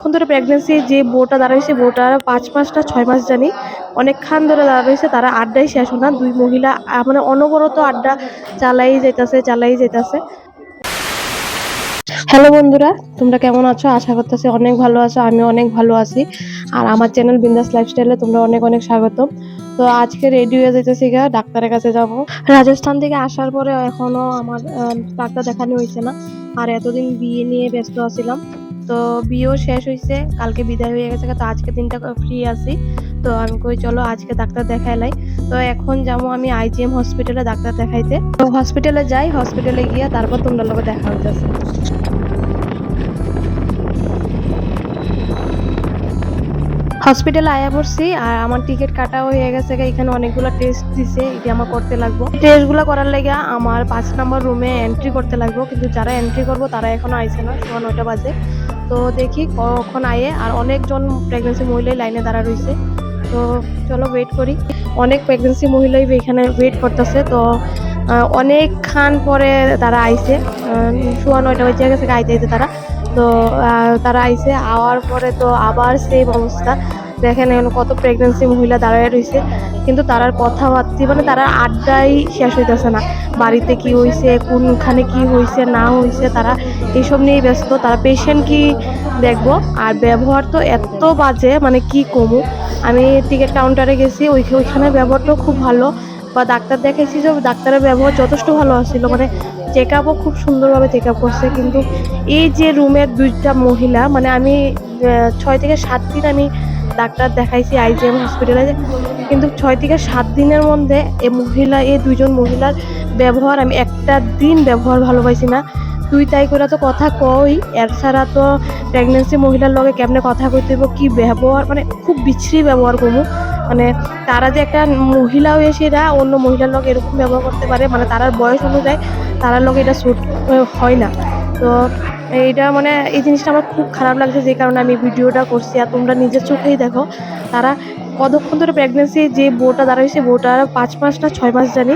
এখন ধরে প্রেগনেন্সি যে বউটা দাঁড়াইছে বউটা পাঁচ মাস না ছয় মাস জানি, অনেকক্ষণ ধরে দাঁড়াইছে তারা আড্ডাই শেষ না। দুই মহিলা মানে অনবরত আড্ডা চালাই যাইতাছে চালাই যাইতাছে। হ্যালো বন্ধুরা, তোমরা কেমন আছো? আশা করতেছি অনেক ভালো আছো আমি অনেক ভালো আছি। আর আমার চ্যানেল বিন্দাস লাইফস্টাইলে তোমরা অনেক অনেক স্বাগত তো আজকে রেডি হয়ে যেতেছি গা, ডাক্তারের কাছে যাব। রাজস্থান থেকে আসার পরে এখনও আমার ডাক্তার দেখানো হয়েছে না। আর এতদিন বিয়ে নিয়ে ব্যস্ত আছিলাম। তো বিয়েও শেষ হয়েছে কালকে বিদায় হয়ে গেছে, তো আজকে দিনটা ফ্রি আছি। তো আমি কই, চলো আজকে ডাক্তার দেখাই দেখাইলাই তো এখন যাব আমি আইজিএম হসপিটালে ডাক্তার দেখাইতে। তো হসপিটালে যাই হসপিটালে গিয়ে তারপর তোমরা লোক দেখা হইতেছে। হসপিটালে আয়া পড়ছি, আর আমার টিকিট কাটা হয়ে গেছে এখানে অনেকগুলো টেস্ট দিছে, এটা আমার করতে লাগবো। টেস্টগুলো করার লেগে আমার পাঁচ নম্বর রুমে এন্ট্রি করতে লাগবো, কিন্তু যারা এন্ট্রি করব, তারা এখনও আইছে না সময় নয়টা বাজে। তো দেখি কখন আয়ে। আর অনেকজন প্রেগনেন্সি মহিলাই লাইনে দাঁড়া রয়েছে তো চলো ওয়েট করি। অনেক প্রেগনেন্সি মহিলাই এখানে ওয়েট করতেছে। তো অনেক অনেকক্ষণ পরে তারা আইছে। সোয়া নয়টা বাজে গেছে আইতে আইতে তারা। তো তারা আইছে। আওয়ার পরে তো আবার সেম অবস্থা। দেখেন এখন কত প্রেগনেন্সি মহিলা দাঁড়ায় রয়েছে। কিন্তু তারার কথাবার্তি মানে তারা আড্ডাই শেষ হইতেছে না। বাড়িতে কি হয়েছে কোনখানে কি হয়েছে না হয়েছে তারা এইসব নিয়েই ব্যস্ত। তারা পেশেন্ট কি দেখব? আর ব্যবহার তো এত বাজে মানে কি কমু? আমি টিকিট কাউন্টারে গেছি, ওই ওইখানে ব্যবহারটাও খুব ভালো। বা ডাক্তার দেখাইছি যে ডাক্তারের ব্যবহার যথেষ্ট ভালো আসছিল মানে চেক আপও খুব সুন্দরভাবে চেক আপ করছে। কিন্তু এই যে রুমের দুইটা মহিলা মানে আমি ছয় থেকে সাত দিন আমি ডাক্তার দেখাইছি আইজিএম হসপিটালে কিন্তু ছয় থেকে সাত দিনের মধ্যে এ মহিলা এই দুইজন মহিলার ব্যবহার আমি একটা দিন ব্যবহার ভালো পাইছি না। তুই তাই করে তো কথা কই, এর ছাড়া তো প্রেগনেন্সি মহিলার লগে কেমনে কথা কইতে হইব, কি ব্যবহার মানে খুব বিচ্ছিরি ব্যবহার করব। মানে তারা যে একটা মহিলা হয়ে সেটা অন্য মহিলার লগে এরকম ব্যবহার করতে পারে মানে তারার বয়স অনুযায়ী তারার লগে এটা স্যুট হয় না। তো এইটা মানে এই জিনিসটা আমার খুব খারাপ লাগছে যে কারণে আমি ভিডিওটা করছি। আর তোমরা নিজের চোখেই দেখো, তারা কতক্ষণ ধরে প্রেগনেন্সি যে বউটা দাঁড়াইছে বউটা পাঁচ মাস না ছয় মাস জানি,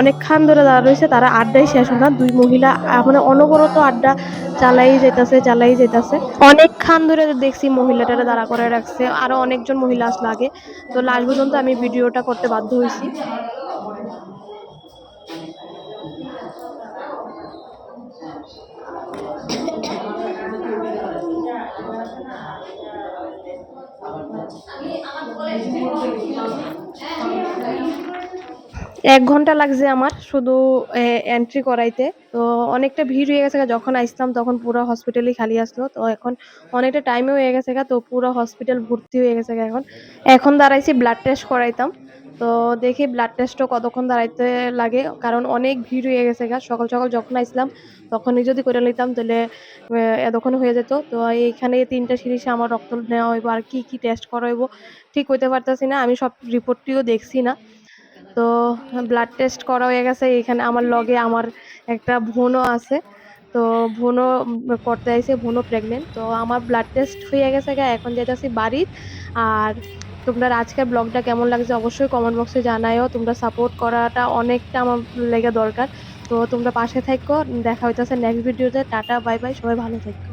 অনেকক্ষণ ধরে দাঁড়া রয়েছে, তারা আড্ডাই শেষ না। দুই মহিলা মানে অনবরত আড্ডা চালাই যেতেছে চালাই যেতেছে অনেকক্ষণ ধরে দেখছি মহিলাটারা দাঁড়া করে রাখছে আরও অনেকজন মহিলা আসলো আগে তো লাস্ট পর্যন্ত আমি ভিডিওটা করতে বাধ্য হয়েছি। এক ঘণ্টা লাগছে আমার শুধু এন্ট্রি করাইতে। তো অনেকটা ভিড় হয়ে গেছে যখন আসতাম তখন পুরো হসপিটালই খালি আসলো। তো এখন অনেকটা টাইমও হয়ে গেছে তো পুরো হসপিটাল ভর্তি হয়ে গেছে এখন। এখন দাঁড়াইছি ব্লাড টেস্ট করাইতাম। তো দেখি ব্লাড টেস্টও কতক্ষণ দাঁড়াইতে লাগে, কারণ অনেক ভিড় হয়ে গেছে গা। সকাল সকাল যখন আসলাম তখনই যদি করে নিতাম তাহলে এতক্ষণ হয়ে যেত। তো এইখানে তিনটা সিরিজে আমার রক্ত নেওয়া হইব, আর কি কি টেস্ট করা হইব, ঠিক হইতে পারতেছি না। আমি সব রিপোর্টটিও দেখছি না। তো ব্লাড টেস্ট করা হয়ে গেছে। এখানে আমার লগে আমার একটা বোনও আছে। তো বোনও করতে আইছে, বোনও প্রেগনেন্ট তো আমার ব্লাড টেস্ট হয়ে গেছে গা। এখন যেতেছি বাড়ির। আর তোমরা আজকের ব্লগটা কেমন লাগছে অবশ্যই কমেন্ট বক্সে জানায়ও। তোমরা সাপোর্ট করাটা অনেকটা আমার লেগে দরকার। তো তোমরা পাশে থাকো। দেখা হইতেছে নেক্সট ভিডিওতে টাটা বাই বাই সবাই ভালো থাকো।